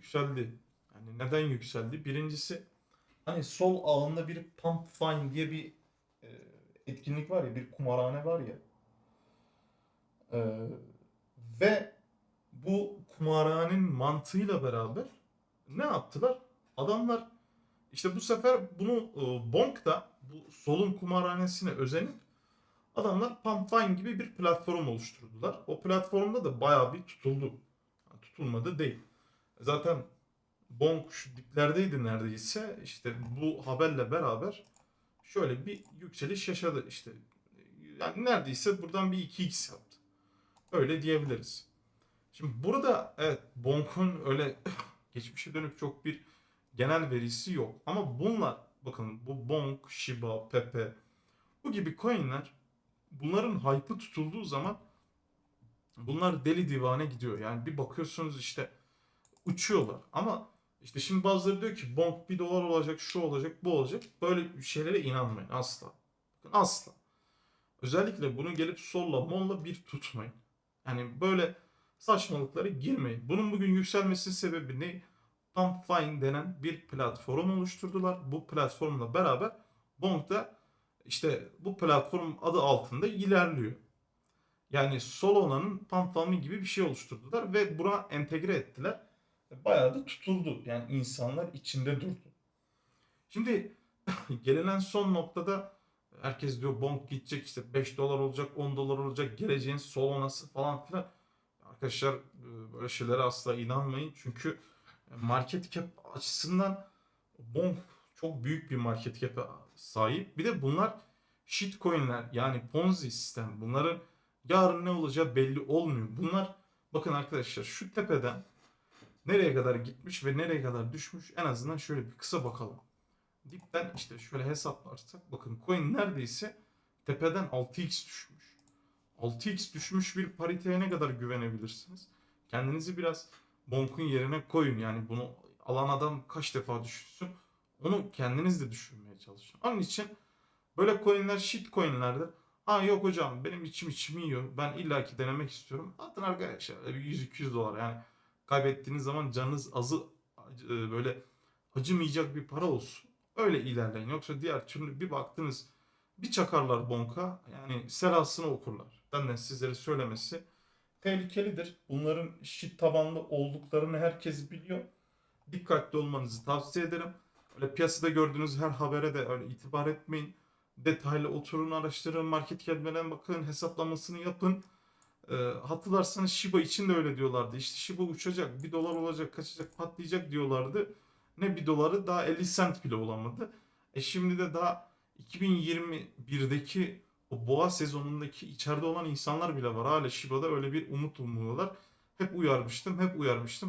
yükseldi. Yani neden yükseldi? Birincisi hani sol ağında bir Pump Fine diye bir e, etkinlik var ya, bir kumarhane var ya. E, ve bu kumarhanenin mantığıyla beraber ne yaptılar? Adamlar işte bu sefer bunu e, Bonk'ta bu solun kumarhanesine özenip adamlar Pump Fine gibi bir platform oluşturdular. O platformda da bayağı bir tutuldu. Tutulmadı değil. Zaten Bonk şu diplerdeydi neredeyse. İşte bu haberle beraber şöyle bir yükseliş yaşadı işte. Yani neredeyse buradan bir 2x yaptı. Öyle diyebiliriz. Şimdi burada evet Bonk'un öyle geçmişe dönük çok bir genel verisi yok. Ama bunlar bakın bu Bonk, Shiba, Pepe bu gibi coinler bunların hype'ı tutulduğu zaman bunlar deli divane gidiyor. Yani bir bakıyorsunuz işte uçuyorlar. Ama işte şimdi bazıları diyor ki bonk bir dolar olacak, şu olacak, bu olacak. Böyle şeylere inanmayın asla. Asla. Özellikle bunu gelip solla molla bir tutmayın. Yani böyle saçmalıklara girmeyin. Bunun bugün yükselmesinin sebebi ne? Pump Fine denen bir platform oluşturdular. Bu platformla beraber Bonk da işte bu platform adı altında ilerliyor. Yani Solona'nın Pump Fine gibi bir şey oluşturdular ve buna entegre ettiler. Bayağı da tutuldu. Yani insanlar içinde durdu. Şimdi gelinen son noktada herkes diyor Bonk gidecek işte 5 dolar olacak 10 dolar olacak geleceğin Solona'sı falan filan. Arkadaşlar e, böyle şeylere asla inanmayın. Çünkü market cap açısından Bonk çok büyük bir market cap'e sahip. Bir de bunlar shitcoin'ler yani Ponzi sistem. Bunların yarın ne olacağı belli olmuyor. Bunlar bakın arkadaşlar şu tepeden nereye kadar gitmiş ve nereye kadar düşmüş en azından şöyle bir kısa bakalım. Dipten işte şöyle hesaplarsak bakın coin neredeyse tepeden 6x düşmüş. 6x düşmüş bir pariteye ne kadar güvenebilirsiniz? Kendinizi biraz Bonk'un yerine koyun. Yani bunu alan adam kaç defa düşünsün. Onu kendiniz de düşünmeye çalışın. Onun için böyle coinler shit coinlerdir. Ha yok hocam benim içim içimi yiyor. Ben illaki denemek istiyorum. Atın arkadaşlar bir 100-200 dolar yani kaybettiğiniz zaman canınız azı e, böyle acımayacak bir para olsun. Öyle ilerleyin. Yoksa diğer türlü bir baktınız bir çakarlar bonka yani selasını okurlar. Benden sizlere söylemesi tehlikelidir. Bunların shit tabanlı olduklarını herkes biliyor. Dikkatli olmanızı tavsiye ederim. Öyle piyasada gördüğünüz her habere de öyle itibar etmeyin. Detaylı oturun araştırın, market gelmeden bakın, hesaplamasını yapın. E, hatırlarsanız Shiba için de öyle diyorlardı. İşte Shiba uçacak, 1 dolar olacak, kaçacak, patlayacak diyorlardı. Ne 1 doları daha 50 cent bile olamadı. E şimdi de daha 2021'deki o boğa sezonundaki içeride olan insanlar bile var. Hala Shiba'da öyle bir umut umuyorlar. Hep uyarmıştım, hep uyarmıştım.